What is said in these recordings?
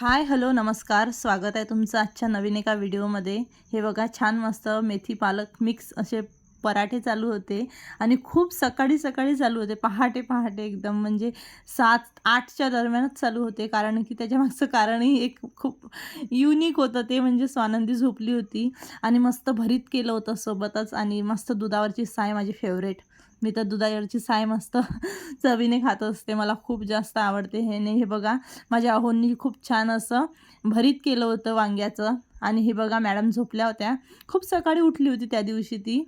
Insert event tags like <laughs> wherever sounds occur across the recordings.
Hi hello नमस्कार. स्वागत आहे तुमचं आजच्या नवीन एका व्हिडिओमध्ये. हे बघा छान मस्त मेथी पालक मिक्स असे पराठे चालू होते आणि खूप सकाळी सकाळी चालू होते. पहाटे पहाटे एकदम म्हणजे सात आठच्या दरम्यानच चालू होते. कारण की त्याच्यामागचं कारणही एक खूप युनिक होतं. ते म्हणजे स्वानंदी झोपली होती आणि मस्त भरीत केलं होतं सोबतच आणि मस्त दुधावरची साय माझी फेवरेट मी तर दुधावरची साय मस्त <laughs> चवीने खात असते. मला खूप जास्त आवडते हे. नाही हे बघा माझ्या अहोंनी खूप छान असं भरीत केलं होतं वांग्याचं. आणि हे बघा मॅडम झोपल्या होत्या. खूप सकाळी उठली होती त्या दिवशी ती.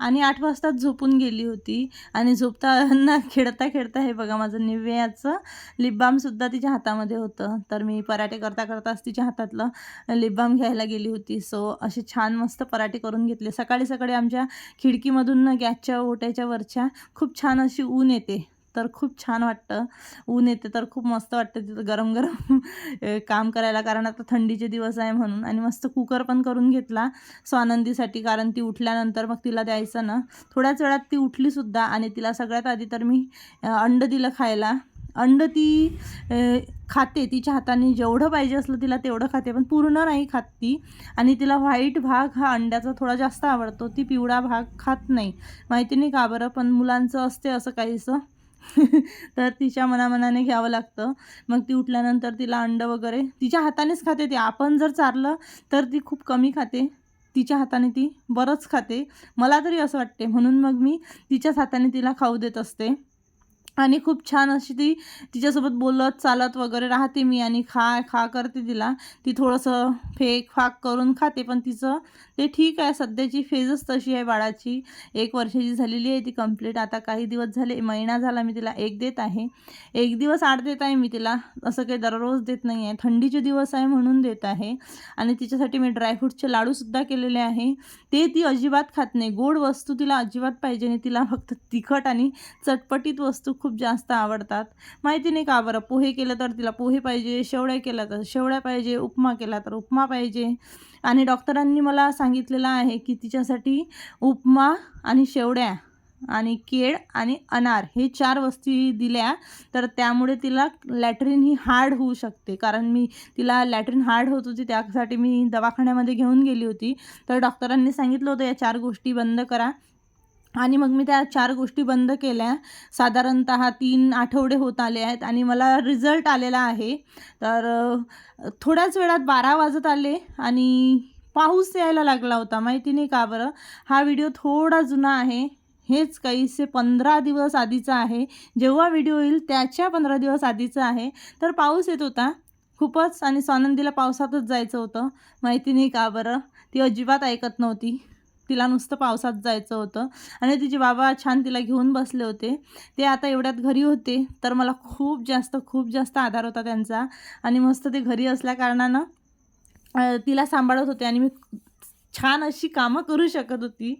आणि आठ वाजताच झोपून गेली होती. आणि झोपताना खेळता खेळता हे बघा माझं निव्याचं लिपबामसुद्धा तिच्या हातामध्ये होतं. तर मी पराठे करता करताच तिच्या हातातलं लिपबाम घ्यायला गेली होती. सो असे छान मस्त पराठे करून घेतले. सकाळी सकाळी आमच्या खिडकीमधून गॅसच्या ओट्याच्या वरच्या खूप छान अशी ऊन येते. तर खूप छान वाटतं. ऊन येते तर खूप मस्त वाटतं तिथं गरम गरम <laughs> काम करायला. कारण आता थंडीचे दिवस आहे म्हणून. आणि मस्त कुकर पण करून घेतला स्वानंदीसाठी. कारण ती उठल्यानंतर मग तिला द्यायचं ना. थोड्याच वेळात ती उठलीसुद्धा आणि तिला सगळ्यात आधी तर मी अंड दिलं खायला. अंड ती खाते. तिच्या हाताने जेवढं पाहिजे असलं तिला तेवढं खाते. पण पूर्ण नाही खात ती. आणि तिला व्हाईट भाग हा अंड्याचा थोडा जास्त आवडतो. ती पिवळा भाग खात नाही. माहिती नाही का बरं. पण मुलांचं असते असं काहीसं. <laughs> तर तिच्या मनामनाने घ्यावं लागतं. मग ती उठल्यानंतर तिला अंड वगैरे तिच्या हातानेच खाते ती. आपण जर चारलं तर ती खूप कमी खाते. तिच्या हाताने ती बरंच खाते. मला तरी असं वाटते. म्हणून मग मी तिच्याच हाताने तिला खाऊ देत असते. आणि खूप छान अशी ती तिच्यासोबत बोलत चालत वगैरे राहते मी आणि खा खा करते तिला. ती थोडंसं फेक फाक करून खाते पण तिचं ते ठीक आहे. सध्याची फेजच तशी आहे बाळाची. एक वर्षाची झालेली आहे ती कंप्लीट आता काही दिवस झाले महिना झाला मी तिला एक देत आहे. एक दिवस आड देत आहे मी तिला. असं काही दररोज देत नाही आहे. थंडीचे दिवस आहे म्हणून देत आहे. आणि तिच्यासाठी मी ड्रायफ्रूटचे लाडूसुद्धा केलेले आहे. ते ती अजिबात खात नाही. गोड वस्तू तिला अजिबात पाहिजे नाही. तिला फक्त तिखट आणि चटपटीत वस्तू खूप खूप जास्त आवडतात. माहिती नाही का बरं पोहे केलं तर तिला पोहे पाहिजे शेवड्या केल्या तर शेवड्या पाहिजे उपमा केला तर उपमा पाहिजे. आणि डॉक्टरांनी मला सांगितलेलं आहे की तिच्यासाठी उपमा आणि शेवड्या आणि केळ आणि अनार हे चार वस्ती दिल्या तर त्यामुळे तिला लॅट्रिन ही हार्ड होऊ शकते. कारण मी तिला लॅट्रिन हार्ड होत होती त्यासाठी मी दवाखान्यामध्ये घेऊन गेली होती. तर डॉक्टरांनी सांगितलं होतं या चार गोष्टी बंद करा. आणि मग मी त्या चार गोष्टी बंद केल्या. साधारणत तीन आठवडे होत आले आहेत आणि मला रिझल्ट आलेला आहे. तर थोड्याच वेळात बारा वाजत आले आणि पाऊस यायला लागला होता. माहिती नाही का बरं? हा व्हिडिओ थोडा जुना आहे. हेच काहीसे पंधरा दिवस आधीचा आहे. जेव्हा व्हिडिओ येईल त्याच्या पंधरा दिवस आधीचा आहे. तर पाऊस येत होता. खूपच आणि स्वानंदीला पावसातच जायचं होतं. माहिती नाही का बरं? ती अजिबात ऐकत नव्हती. तिला नुसतं पावसात जायचं होतं. आणि तिचे बाबा छान तिला घेऊन बसले होते. ते आता एवढ्यात घरी होते. तर मला खूप जास्त खूप जास्त आधार होता त्यांचा. आणि मस्त ते घरी असल्या कारणानं तिला सांभाळत होते. आणि मी छान अशी कामं करू शकत होती.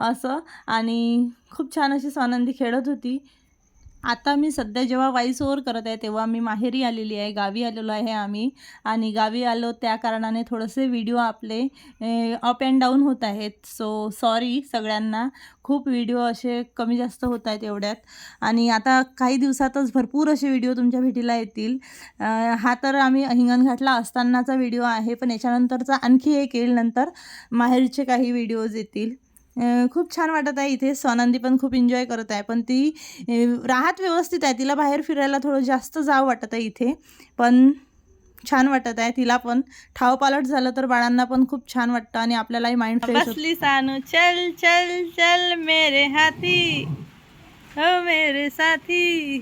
असं. आणि खूप छान अशी स्वानंदी खेळत होती. आता मी सध्या जेव्हा वाईस ओव्हर करत आहे तेव्हा मी माहेरी आलेली आहे गावी आलेलो आहे आम्ही. आणि गावी आलो त्या कारणाने थोडेसे व्हिडिओ आपले अप अँड डाऊन होत आहेत. सो सॉरी सगळ्यांना. खूप व्हिडिओ असे कमी जास्त होत आहेत एवढ्यात. आणि आता काही दिवसातच भरपूर असे व्हिडिओ तुमच्या भेटीला येतील. हा तर आम्ही हिंगणघाटला असतानाचा व्हिडिओ आहे पण याच्यानंतरचा आणखी एक येईल नंतर माहेरचे काही व्हिडिओज येतील. खूप छान वाटत आहे. इथे स्वानंदी पण खूप एन्जॉय करत आहे. पण ती राहत व्यवस्थित आहे. तिला बाहेर फिरायला थोडं जास्त जावं वाटत आहे इथे. पण छान वाटत आहे. तिला पण ठाव पालट झालं तर बाळांना पण खूप छान वाटतं आणि आपल्यालाही माइंड फ्रेश बसली सानू चल चल चल मेरे हाथी. हो मेरे साथी.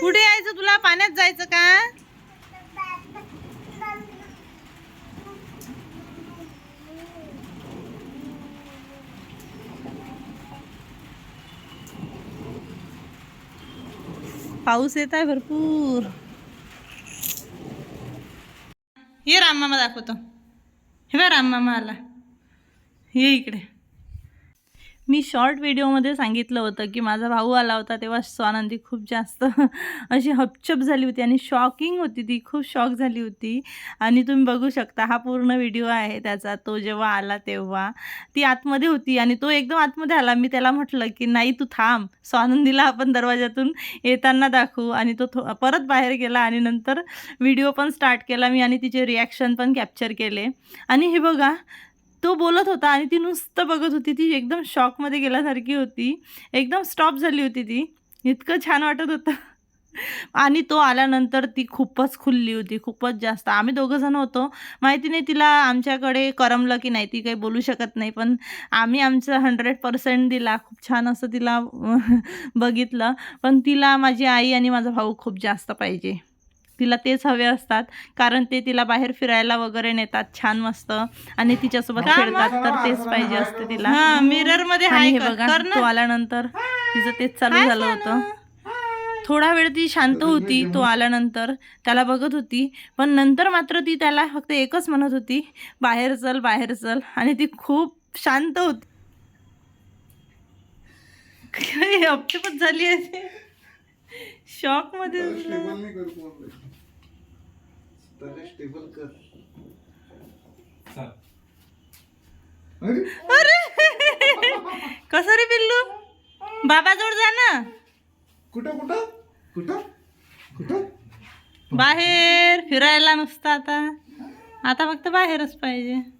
कुठे यायचं तुला? पाण्यात जायचं का? पाऊस येत आहे भरपूर. ये राममामा दाखवतो. हे बघ राममामा आला. ये इकडे. मी शॉर्ट व्हिडिओमध्ये सांगितलं होतं की माझा भाऊ आला होता तेव्हा स्वानंदी खूप जास्त <laughs> अशी हपचप झाली होती आणि शॉकिंग होती ती खूप शॉक झाली होती. आणि तुम्ही बघू शकता हा पूर्ण व्हिडिओ आहे त्याचा तो जेव्हा आला तेव्हा. ती आतमध्ये होती आणि तो एकदम आतमध्ये आला. मी त्याला म्हटलं की नाही तू थांब. स्वानंदीला आपण दरवाजातून येताना दाखवू. आणि तो थो परत बाहेर गेला आणि नंतर व्हिडिओ पण स्टार्ट केला मी आणि तिचे रिॲक्शन पण कॅप्चर केले. आणि हे बघा तो बोलत होता आणि ती नुसतं बघत होती. ती एकदम शॉकमध्ये गेल्यासारखी होती. एकदम स्टॉप झाली होती ती. इतकं छान वाटत होतं. आणि तो आल्यानंतर ती खूपच खुलली होती. खूपच जास्त. आम्ही दोघंजण होतो. माहिती नाही तिला आमच्याकडे करमलं की नाही ती काही बोलू शकत नाही. पण आम्ही आमचं हंड्रेड पर्सेंट दिला. खूप छान असं तिला बघितलं. पण तिला माझी आई आणि माझा भाऊ खूप जास्त पाहिजे. तिला तेच हवे असतात. कारण ते तिला बाहेर फिरायला वगैरे नेतात. छान मस्त. आणि तिच्यासोबत खेळतात. तर तेच पाहिजे असते तिला. मिररमध्ये हे बघा तो आल्यानंतर तिचं तेच चालू झालं होतं. थोडा वेळ ती शांत होती. तो आल्यानंतर त्याला बघत होती. पण नंतर मात्र ती त्याला फक्त एकच म्हणत होती बाहेर चल बाहेर चल. आणि ती खूप शांत होती. <laughs> अपचपत झाली आहे शॉकमध्ये अरे! कसं रे पिल्लू? बाबाजवळ जा ना. कुठं कुठं? कुठं? कुठं? बाहेर फिरायला नुसतं आता. आता फक्त बाहेरच पाहिजे.